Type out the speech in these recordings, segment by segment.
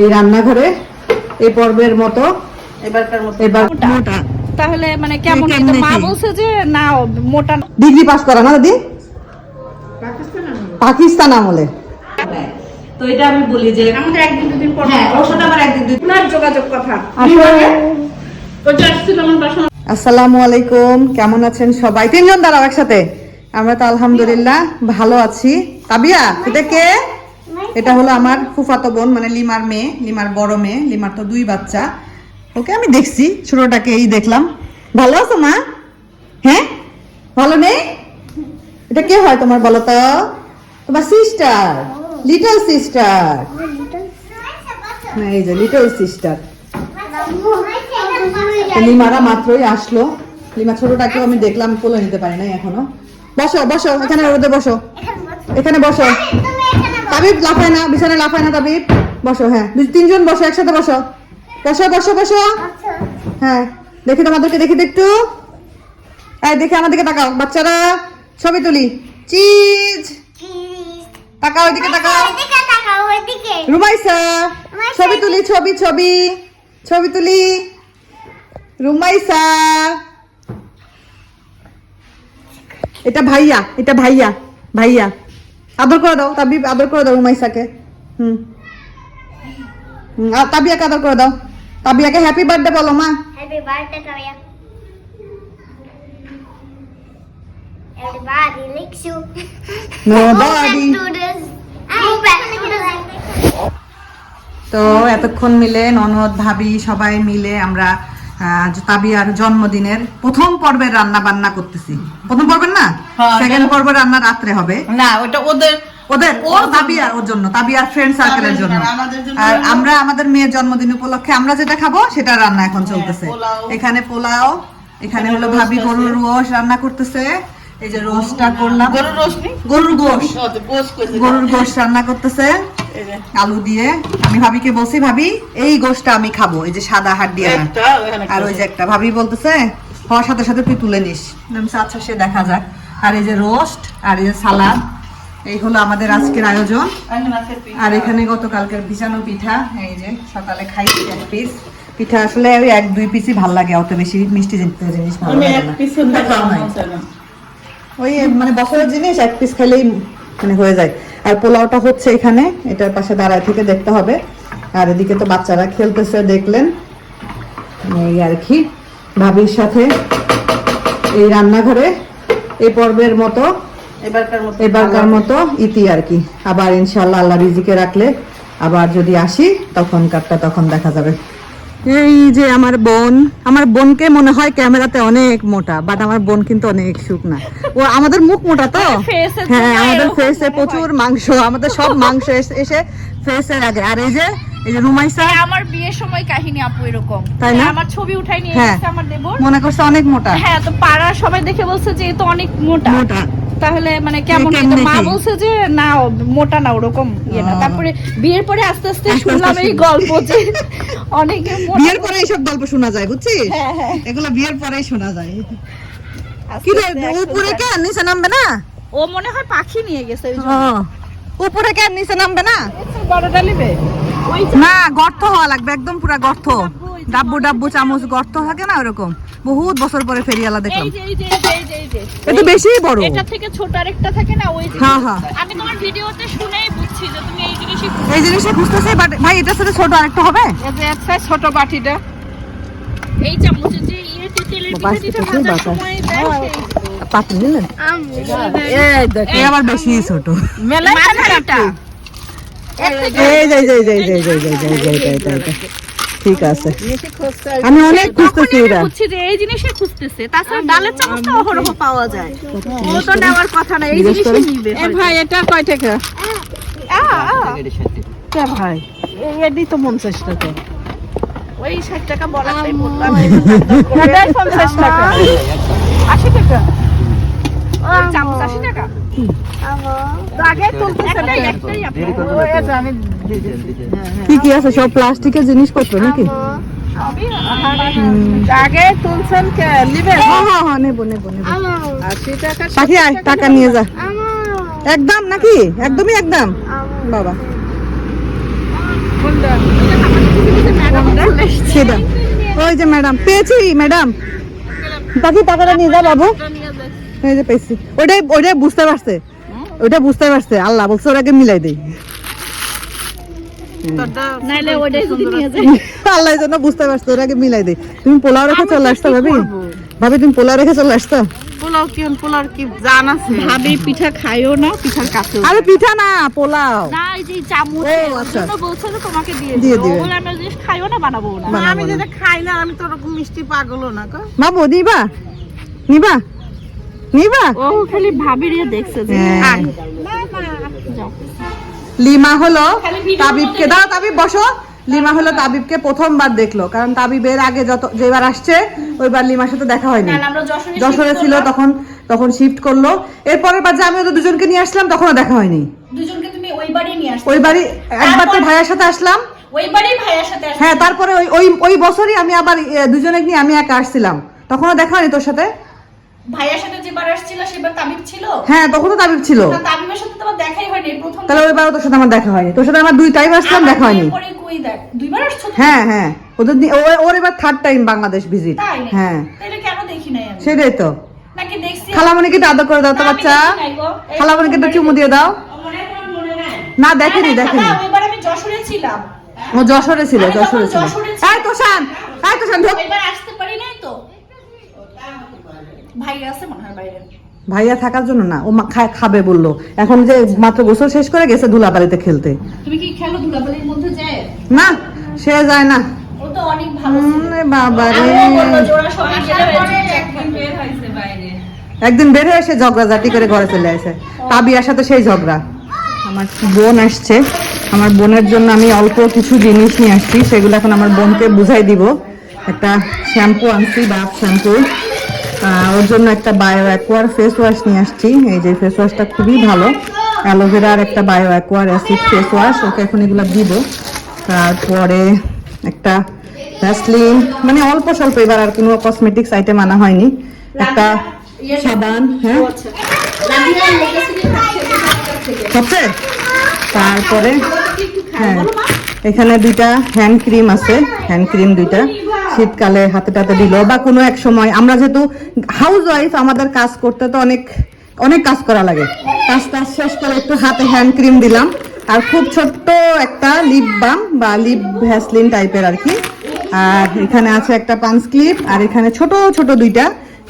এই রান্নাঘরে এই পর্বের মতো। এবারকার মতো। এবার মোটা। তাহলে মানে কেমন মা বলছে যে না মোটা ডিগ্রি পাস করা না দাদি? পাকিস্তান আমলে। তো এটা আমি বলি যে আমাদের একদিন দুদিন পর। হ্যাঁ আমার একদিন দুদিন। যোগাযোগ কথা। আসসালামু আলাইকুম কেমন আছেন সবাই? তিনজন দাঁড়াও একসাথে। আমরা তো আলহামদুলিল্লাহ ভালো আছি। তাবিয়া এটা কে? এটা হলো আমার ফুফাতো বোন মানে লিমার মেয়ে, লিমার বড় মেয়ে, লিমার তো দুই বাচ্চা। ওকে, আমি দেখছি, ছোটটাকে এই দেখলাম। ভালো আছো মা? হ্যাঁ? ভালো নেই? এটা কে হয় তোমার বলো তো? তোমার সিস্টার লিটল সিস্টার এই যে লিটল সিস্টার লিমারা মাত্রই আসলো। লিমা ছোটটাকেও আমি দেখলাম, কোলে নিতে পারি নাই এখনও। বসো বসো, এখানে রোদে বসো। এখানে বসো। তাবিব, লাফায় না, বিছানায় লাফায় না তাবিব। বসো হ্যাঁ। দুই তিনজন বসো, একসাথে বসো। বসো বসো বসো। হ্যাঁ। দেখি তোমাদেরকে, দেখি একটু। এই, দেখি আমাদেরকে তাকাও। বাচ্চারা, ছবি তুলি। চিজ। তাকাও ওইদিকে তাকাও। রুমাইসা, ছবি তুলি, ছবি ছবি। ছবি তুলি। রুমাইসা। এটা ভাইয়া এটা ভাইয়া ভাইয়া। আদর করে দাও তাবি আদর করে দাও রুমাইসাকে হুম হুম, আর তাবিয়াকে আদর করে দাও তাবিয়াকে হ্যাপি বার্থডে বলো মা. Everybody likes you. Nobody. Move back noodles. তো এতক্ষণ মিলে ননদ ভাবি সবাই মিলে আমরা আহ, তাবিয়ার জন্মদিনের প্রথম পর্বের রান্না বান্না করতেছি। প্রথম পর্বের না? হ্যাঁ, সেকেন্ড পর্বের রান্না রাত্রে হবে। না ওটা ওদের ওদের ওর তাবিয়ার ওর জন্য তাবিয়ার ফ্রেন্ড সার্কেলের জন্য। আর আমরা আমাদের মেয়ের জন্মদিন উপলক্ষে আমরা যেটা খাব সেটা রান্না এখন চলতেছে। এখানে পোলাও এখানে হলো ভাবি গরুর রোস রান্না করতেছে। এই যে রোস্টটা করলাম। গরুর রোশনি গরুর গোশ। গরুর গোশ রান্না করতেছে। আলু দিয়ে। আমি ভাবিকে বলছি ভাবি এই গোশটা আমি খাব। এই যে সাদা হাত দিয়ে না। আর ওই যে একটা। ভাবি বলতেছে হওয়ার সাথে সাথে তুই তুলে নিস। আচ্ছা সে দেখা যাক। আর এই যে রোস্ট আর এই যে সালাদ এই হলো আমাদের আজকের আয়োজন। আর এখানে গতকালকের ভিজানো পিঠা এই যে সকালে খাইছি এক পিস পিঠা আসলে এক দুই পিসই ভালো লাগে অত বেশি মিষ্টি জিনিস ভালো লাগে না। ওই মানে বছরের জিনিস এক পিস খেলেই মানে হয়ে যায়। আর পোলাওটা হচ্ছে এখানে এটার পাশে দাঁড়ায় থেকে দেখতে হবে। আর এদিকে তো বাচ্চারা খেলতেছে দেখলেন। এই আর কি ভাবির সাথে এই রান্নাঘরে এই পর্বের মতো এবারকার মতো ইতি আর কি। আবার ইনশাল্লাহ আল্লাহ রিজিকে রাখলে আবার যদি আসি তখন কারটা তখন দেখা যাবে। এই যে আমার বোন আমার বোনকে মনে হয় ক্যামেরাতে অনেক মোটা বাট আমার বোন কিন্তু অনেক শুকনা ও আমাদের মুখ মোটা তো? হ্যাঁ আমাদের ফেসে প্রচুর মাংস আমাদের সব মাংস এসে- ফেসের আগে। আর এই যে এই যে রুমাইসা হ্যাঁ, আমার বিয়ের সময় কাহিনী আপু এরকম। তাই না? আমার ছবি উঠাই নিয়ে হ্যাঁ। এসেছে আমার দেবর। মনে করছে অনেক মোটা? হ্যাঁ তো পাড়ার সবাই দেখে বলছে যে এ তো অনেক মোটা। মোটা। তাহলে মানে কেমন কিন্তু মা বলছে যে না মোটা না ওরকম ইয়ে না। তারপরে বিয়ের পরে আস্তে আস্তে শুনলাম এই গল্প যে অনেকে বিয়ের পরে এইসব গল্প শোনা যায় বুঝছিস? হ্যাঁ, হ্যাঁ। এগুলো বিয়ের পরেই শোনা যায়। কি রে উপরে কে? নিচে নামবে না? ও মনে হয় পাখি নিয়ে গেছে ওই উপরে কে? নিচে নামবে না? জন্য। বড়টা নিবে না গর্ত হওয়া লাগবে একদম পুরা গর্ত। ডাব্বু ডাব্বু চামচ গর্ত থাকে না ওরকম। বহুত বছর পরে ফেরিয়ালা দেখলাম। এই যে এই এই এই এই এটা বেশি বড় এটা থেকে ছোট আরেকটা থাকে না ওই যে হ্যাঁ, হ্যাঁ। আমি তোমার ভিডিওতে শুনেই বুঝছি যে তুমি এই জিনিসই এই জিনিসটা খুঁজতেছে বাট ভাই এটার সাথে ছোট আরেকটা হবে এই যে একটা ছোট বাটিটা এই চামচের যে ইয়েতে তেলের পিঠে দিতে ভাজার। সময় দেয় পাতি নিলেন এ আবার বেশি ছোট মেলাই কানাটা এই যে এই যে এই যে এই যে এই যে ঠিক আছে আমি অনেক খুঁজতেছি এরা খুঁজতেছে তাছাড়া নেওয়ার কথা না এই জিনিসই নিবে এ এটা কয় টাকা ভাই এডি তো 50 টাকা ওই 60 টাকা বলাটাই পঞ্চাশ টাকা 80 টাকা চামচ কি কি আছে? সব প্লাস্টিকের জিনিসপত্র নাকি? আগে হ্যাঁ, হ্যাঁ, হ্যাঁ, টাকা নিয়ে যা। একদম নাকি? একদমই একদম। বাবা। ওই যে ম্যাডাম পেয়েছি ম্যাডাম। বাকি টাকাটা নিয়ে যা বাবু। এই যে পেয়েছি ওইটাই ওইটাই বুঝতে পারছে। ওইটা বুঝতে পারছে। আল্লাহ বলছে ওরাকে মিলাই দেই। আল্লাহ জন্য বুঝতে পারছে ওরাকে মিলাই দেই। তুমি পোলাও রেখে চলে আসতো ভাবি? ভাবি তুমি পোলাও রেখে চলে আসতো? পোলাও কি পোলাও কি জান আছে? ভাবি পিঠা খাইও না পিঠার কাছেও আরে পিঠা না পোলাও। না এই যে চামচ আচ্ছা। জন্য বলছে যে তোমাকে দিয়ে দিয়ে দিও দিবে। বলে জিনিস খাইও না বানাবো না। আমি যেটা খাই না আমি তো ওরকম মিষ্টি পাগলও না গো নিবা? নিবা? নিবা? ও খালি ভাবির দেখছে যে হ্যাঁ। লিমা হলো তাবিবকে দাও তাবিব বসো। লিমা হলো তাবিবকে প্রথমবার দেখল কারণ তাবিবের আগে যত যেবার আসছে ওইবার লিমার সাথে দেখা হয়নি। যশোরে ছিল তখন তখন শিফট করল। এরপরের বার যে আমি ওদের দুজনকে নিয়ে আসলাম তখনও দেখা হয়নি। দুজনকে তুমি ওই বাড়ি নিয়ে আসছো ওই বাড়ি একবার তো ভাইয়ার সাথে আসলাম। ওই বাড়ি ভাইয়ার সাথে হ্যাঁ তারপরে ওই ওই ওই বছরই আমি আবার দুজনে নিয়ে আমি একা আসছিলাম। তখনও দেখা হয়নি তোর সাথে? ভাইয়ার সাথে যেবার আসছিল সেবার তাবিব ছিল? হ্যাঁ তখনও তাবিব ছিল। তা তাবিবের সাথে তো আমার দেখাই হয়নি প্রথম তাহলে ওইবারও তোর সাথে আমার দেখা হয়নি। তোর সাথে আমার দুই টাইম আসলাম দেখা হয়নি। কই দেখ? দুইবার আসছো হ্যাঁ হ্যাঁ। ওদের ওর এবার থার্ড টাইম বাংলাদেশ ভিজিট হ্যাঁ। তাহলে কেন দেখি নাই আমি? সেটাই তো। নাকি দেখছি? খালামণিকে আদর করে দাও তো বাচ্চা। খালামণিকে একটু চুমু দিয়ে দাও। মনে মনে না দেখেনি না, না, দেখেনি। ওইবার আমি যশোরে ছিলাম। ও যশোরে ছিল যশোরে ছিল। এই তোষান এই তোষান ঢোক। ওইবার আসতে পারি নাই? তো আছে মনে হয় বাইরে। ভাইয়া থাকার জন্য না ও খাবে বলল। এখন যে মাত্র গোসল শেষ করে গেছে ধুলাবাড়িতে খেলতে। তুমি কি খেলো ধুলাবালির মধ্যে যায় না সে যায় না। ও তো অনেক ভালো বাবা রে একদিন বের হয়ে এসে ঝগড়াঝাটি করে ঘরে চলে আসে। তাবিয়ার সাথে সেই ঝগড়া। আমার বোন আসছে। আমার বোনের জন্য আমি অল্প কিছু জিনিস নিয়ে আসছি। সেগুলো এখন আমার বোনকে বুঝাই দিব। একটা শ্যাম্পু আনছি বাপ শ্যাম্পু। ওর জন্য একটা বায়ো অ্যাকোয়ার ফেস ওয়াশ নিয়ে আসছি। এই যে ফেস ওয়াশটা খুবই ভালো। অ্যালোভেরার একটা বায়ো অ্যাকোয়ার অ্যাসিড ফেস ওয়াশ ওকে এখন এগুলো দিব। তারপরে একটা ভ্যাসলিন মানে অল্প স্বল্প এবার আর কোনো কসমেটিক্স আইটেম আনা হয়নি। একটা সাবান হ্যাঁ? তারপরে হ্যাঁ এখানে দুইটা হ্যান্ড ক্রিম আছে হ্যান্ড ক্রিম দুইটা। শীতকালে হাতে টাতে দিল বা কোনো এক সময়। আমরা যেহেতু হাউস ওয়াইফ আমাদের কাজ করতে তো অনেক অনেক কাজ করা লাগে। কাজ টাজ শেষ করে একটু হাতে হ্যান্ড ক্রিম দিলাম। আর খুব ছোট্ট একটা লিপ বাম বা লিপ ভ্যাসলিন টাইপের আর কি। আর এখানে আছে একটা পাঞ্চ ক্লিপ আর এখানে ছোট ছোট দুইটা।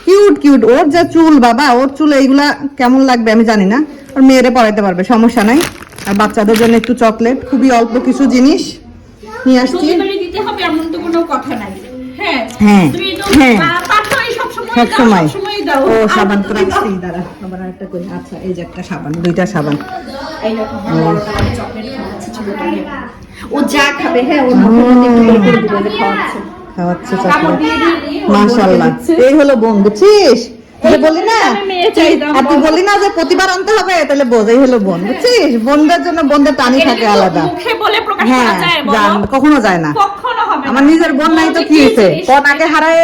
কিউট কিউট ওর যা চুল, বাবা, ওর চুল এইগুলা কেমন লাগবে আমি জানি না। ওর মেয়েরে পড়াইতে পারবে, সমস্যা নাই। আর বাচ্চাদের জন্য একটু চকলেট খুবই অল্প কিছু জিনিস নিয়ে আসছি। ডেলিভারি দিতে হবে এমন তো কোনো কথা নাই। হ্যাঁ হ্যাঁ হ্যাঁ। সব সময় ও সাবান তো রাখছি দাঁড়া আবার একটা করি আচ্ছা এই যে একটা সাবান দুইটা সাবান। ও। যা খাবে হ্যাঁ ওর খাওয়াচ্ছে। দিচ্ছে। এই হলো বোন বুঝছিস তুই বললি না আর তুই বললি না যে প্রতিবার আনতে হবে? তাহলে বোঝ এই হলো বোন বুঝছিস? বোনদের জন্য বোনদের টানি থাকে আলাদা। বলে হ্যাঁ বলো? কখনো যায় না। আমার নিজের বোন নাই তো কি হয়েছে? কনাকে হারায়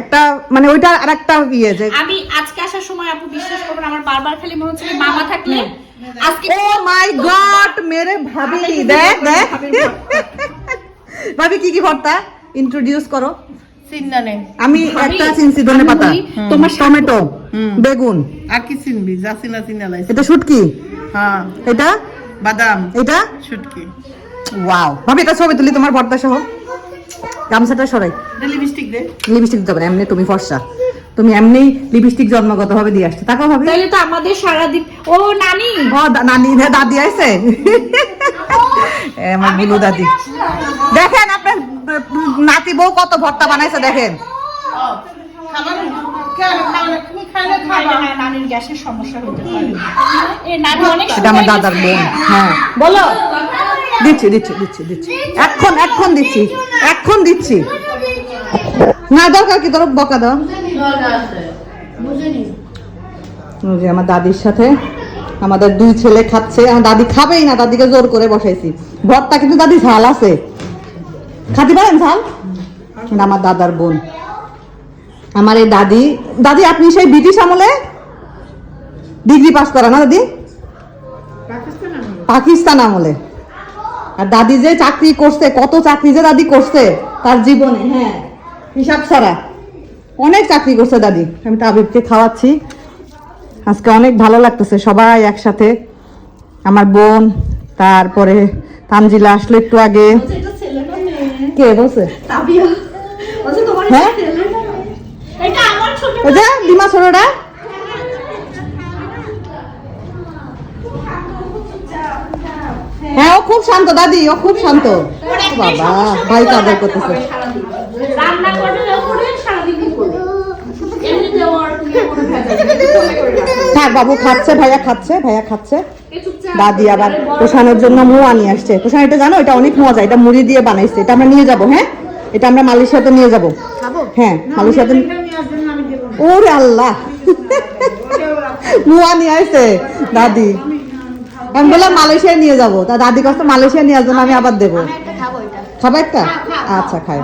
একটা মানে ওইটা আর একটা ইয়ে যে আমি আজকে আসার সময় আপু বিশ্বাস করবেন আমার বারবার খালি মনে হচ্ছে মামা থাকলে আজকে ও মাই গড মেরে ভাবি দেখ দেখ ভাবি কি কি ভর্তা? ইন্ট্রোডিউস করো। আমি একটা চিনছি ধনে পাতা। তোমার টমেটো বেগুন। আর কি চিনবি? যা চিনা লাইছে এটা শুটকি? হ্যাঁ। এটা? বাদাম। এটা? শুটকি। ওয়াও। ভাবি এটা ছবি তুলি তোমার ভর্তা সহ। গামছাটা সরাই। লিপস্টিক দে। লিপস্টিক দিতে এমনি তুমি ফর্সা। তুমি এমনি লিপস্টিক জন্মগত ভাবে দিয়ে আসছো। তাকাও ভাবি। তাহলে তো আমাদের সারাদিন ও নানি! ও নানি দা- দাদি আইছে। এ, আমার বুলু দাদি। দেখেন আপনার নাতি বউ কত ভর্তা বানাইছে দেখেন। আমার দাদার হ্যাঁ। বলো। দিচ্ছি দিচ্ছি দিচ্ছি দিচ্ছি। দিচ্ছি, এখন দিচ্ছি। না, দরকার কি? বকা দাও। যে আমার দাদির সাথে আমাদের দুই ছেলে খাচ্ছে। আমার দাদি খাবেই না, দাদিকে জোর করে বসাইছি। ভরটা কিন্তু দাদি ঝাল আছে। খাতে পারেন ঝাল আমার দাদার বোন। আমার এই দাদি দাদি, আপনি সেই ব্রিটিশ আমলে ডিগ্রি পাস করা না, দাদি? পাকিস্তান আমলে। আর দাদি যে চাকরি করছে, কত চাকরি যে দাদি করছে, তার জীবনে হ্যাঁ হিসাব ছাড়া অনেক চাকরি করছে দাদি। আমি তাবিবকে খাওয়াচ্ছি। আজকে অনেক ভালো লাগতেছে, সবাই একসাথে। আমার বোন, তারপরে তানজিলা আসলো একটু আগে। কে বলছে? তাবিয়া। বলছে তোমার হ্যাঁ? এটা আমার ছোট ছোটটা হ্যাঁ ও খুব শান্ত দাদি ও খুব শান্ত। বাবা ভাই কাদের করতেছে? রান্না করবে? থাক বাবু খাচ্ছে ভাইয়া খাচ্ছে ভাইয়া খাচ্ছে। দাদি আবার পোষানোর জন্য মুয়া নিয়ে আসছে। পোষানো এটা জানো? এটা অনেক মজা এটা মুড়ি দিয়ে বানাইছে। এটা আমরা নিয়ে যাব হ্যাঁ? এটা আমরা মালয়েশিয়াতে নিয়ে যাব। হ্যাঁ মালয়েশিয়াতে ওরে আল্লাহ! মুয়া নিয়ে আসছে দাদি। আমি বললাম মালয়েশিয়ায় নিয়ে যাব। তা দাদি কষ্ট মালয়েশিয়া নিয়ে আসবেন আমি আবার দেবো। খাবে একটা? আচ্ছা খাই।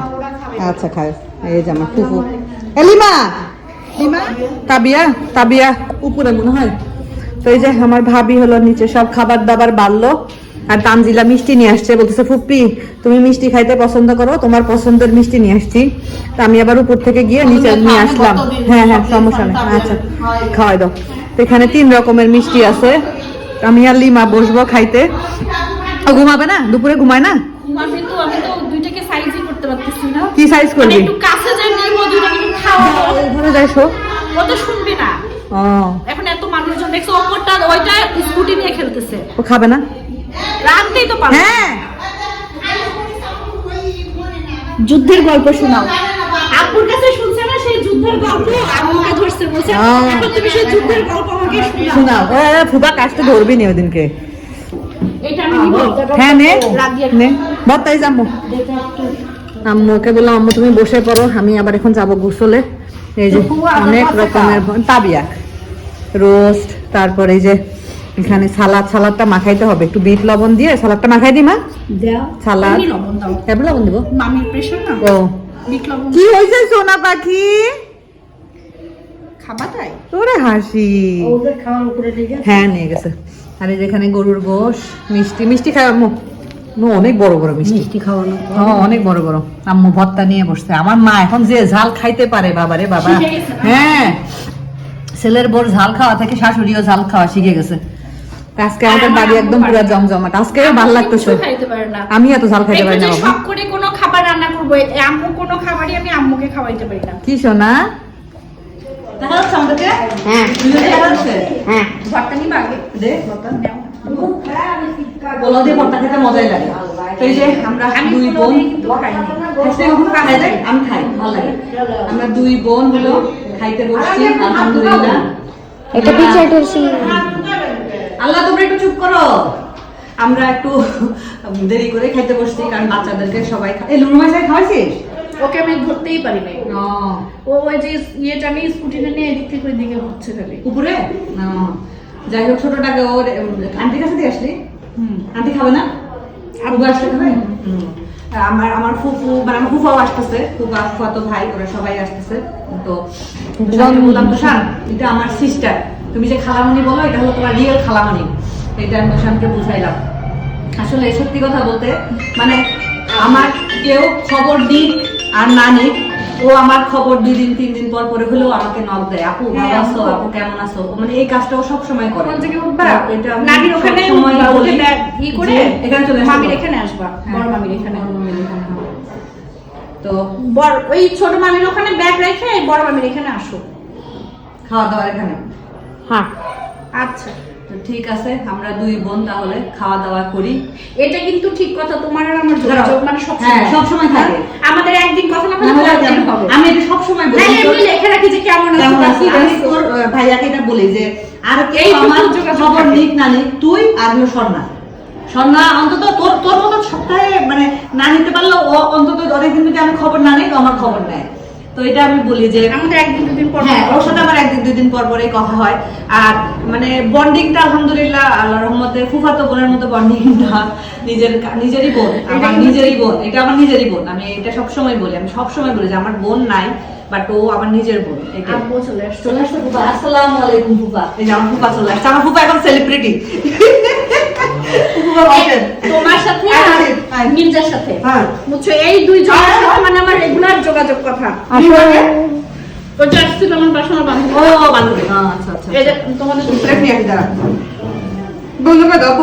আচ্ছা খাই। এই যে আমার ফুফু। এ লিমা! লিমা? তাবিয়া? তাবিয়া উপরে মনে হয়। তো এই যে আমার ভাবি হলো নিচে সব খাবার দাবার বাড়লো আর তানজিলা মিষ্টি নিয়ে আসছে। বলতেছে ফুপ্পি তুমি মিষ্টি খাইতে পছন্দ করো তোমার পছন্দের মিষ্টি নিয়ে আসছি। তা আমি আবার উপর থেকে গিয়ে নিচে নিয়ে আসলাম। হ্যাঁ হ্যাঁ সমস্যা নেই। আচ্ছা খাওয়াই দাও। তো এখানে তিন রকমের মিষ্টি আছে। আমি আর লিমা বসবো খাইতে। ঘুমাবে না? দুপুরে ঘুমায় না? কি সাইজ মানে করবি কাছে যাই নিব দুইটাকে ও তো শুনবে না। ও। এখন মানুষজন অপরটা ওইটা স্কুটি নিয়ে খেলতেছে। ও খাবে না? রাখতেই তো পারবে। হ্যাঁ। যুদ্ধের গল্প শোনাও। আপুর কাছে শুনছে না সেই যুদ্ধের গল্প? ধরছে বলছে এখন তুমি সেই যুদ্ধের গল্প আমাকে শোনাও। শোনাও। ফুবা কাজটা ধরবি নি ওদিনকে। এটা আমি নিব। হ্যাঁ নে। নে। বত্তাই যাব আম্মুকে বললাম আম্মু তুমি বসে পড়ো আমি আবার এখন যাব গোসলে। এই যে অনেক রকমের তাবিয়া রোস্ট তারপরে এই যে এখানে সালাদ সালাদটা মাখাইতে হবে। একটু বিট লবণ দিয়ে সালাদটা মাখাই দি মা। সালাদ। এমনি লবণ দাও। দিব? মামির প্রেশার না? ও। কি হয়েছে সোনা পাখি? খাবা তাই? তোরে হাসি। খাওয়ার উপরে হ্যাঁ নিয়ে গেছে। আর যেখানে গরুর গোশ মিষ্টি। মিষ্টি নো, অনেক বড় বড় মিষ্টি। মিষ্টি খাওয়ানো। হ্যাঁ অনেক বড় বড়। আম্মু ভর্তা নিয়ে বসছে। আমার মা এখন যে ঝাল খাইতে পারে বাবারে বাবা? হ্যাঁ। ছেলের বোর ঝাল খাওয়া থেকে শাশুড়িও ঝাল খাওয়া শিখে গেছে। আজকে আমাদের বাড়ি একদম পুরো জমজমাট। আজকে ভালো লাগতেছে। আমি এত ঝাল খাইতে পারি না বাবা। শখ করে কোনো খাবার রান্না করব আম্মু কোনো খাবারই আমি আম্মুকে খাওয়াইতে পারি না। কি সোনা? দেখা যাচ্ছে আমাদেরকে? হ্যাঁ। দেখা যাচ্ছে? হ্যাঁ। ভর্তা নিবা আগে। দে ভর্তা পোলাও দিয়ে ভর্তা খেতে মজাই লাগে। তো এই যে আমরা দুই বোন আমি খাই ভালো লাগে। আমরা দুই বোন হলো খাইতে বসছি আলহামদুলিল্লাহ। এটা পিছিয়ে টুরছি আল্লাহ তোমরা একটু চুপ করো। আমরা একটু দেরি করে খাইতে বসছি কারণ বাচ্চাদেরকে সবাই এই লুনু মাসাই খাওয়াইছিস? ওকে আমি ধরতেই পারি নাই। ও, ওই যে ইয়েটা নিয়ে স্কুটিটা নিয়ে এদিক থেকে ওই দিকে হচ্ছে খালি। উপরে? যাই হোক ছোটটাকে ওর আন্টির কাছে দিয়ে আসলি? হুম। আন্টি খাবে না? আবু আসলে খাবে? হুম। আমার আমার ফুফু মানে আমার ফুফাও আসতেছে ফুফা ফুফাতো ভাই ওরা সবাই আসতেছে। তো বললাম তুষার এটা আমার সিস্টার তুমি যে খালামণি বলো এটা হলো তোমার রিয়েল খালামণি। এটা আমি তুষারকে বুঝাইলাম। আসলে সত্যি কথা বলতে মানে আমার কেউ খবর দিক আর না নিক ও আমার খবর দুই দিন তিন দিন পর পরে হলেও আমাকে নক দেয়। আপু ভালো আছো? আপু। কেমন আছো? মানে এই কাজটা ও সব সময় করে এটা নানির ওখানে বলি ই করে এখানে চলে। মামির এখানে আসবা হ্যাঁ। বড় মামির এখানে। তো বড় ওই ছোট মামির ওখানে ব্যাগ রেখে বড় মামির এখানে আসো। খাওয়া দাওয়ার এখানে। হ্যাঁ। আচ্ছা। তো ঠিক আছে আমরা দুই বোন তাহলে খাওয়া দাওয়া করি। এটা কিন্তু ঠিক কথা তোমার আর আমার। যোগাযোগ মানে সব হ্যাঁ, সবসময় থাকে। আমাদের একদিন কথা না বলে আমি- হবে? আমি এটা সবসময় বলি। নাহলে এমনি লেখে রাখি যে কেমন আছো? আমি তোর ভাইয়াকে এটা বলি যে আর কেউ আমার খবর নিক না নিক তুই আর হলো স্বর্ণা স্বর্ণা অন্তত তোর তোর মতো সপ্তাহে মানে না নিতে পারলেও অন্তত অনেকদিন যদি আমি খবর না নিই তো আমার খবর নেয়। তো এটা আমি বলি যে আমাদের একদিন দুদিন পর হ্যাঁ পর ওর সাথে আমার একদিন দুই দিন পর পরেই কথা হয়। আর মানে বন্ডিংটা আলহামদুলিল্লাহ আল্লাহ রহমতে ফুফাতো বোনের মতো বন্ডিংটা নিজের নিজেরই বোন আমার নিজেরই বোন এটা আমার নিজেরই বোন। আমি এটা সবসময় বলি আমি সবসময় বলি যে আমার বোন নাই বাট ও আমার নিজের বোন আসসালামু আলাইকুম ফুফা। এই যে আমার ফুফা চলে আসছে। আমার ফুফা এখন সেলিব্রিটি তোমার সাথে। মির্জার সাথে। হ্যাঁ। বুঝছ এই দুই জনের সাথে মানে আমার রেগুলার যোগাযোগ কথা। আসলে ওই আসছিল আমার বাসা আমার বান্ধবী ও বান্ধবী। আচ্ছা আচ্ছা। এই যে তোমাদের দুপুরে নিয়ে আসি দাঁড়া বন্ধু করে দাও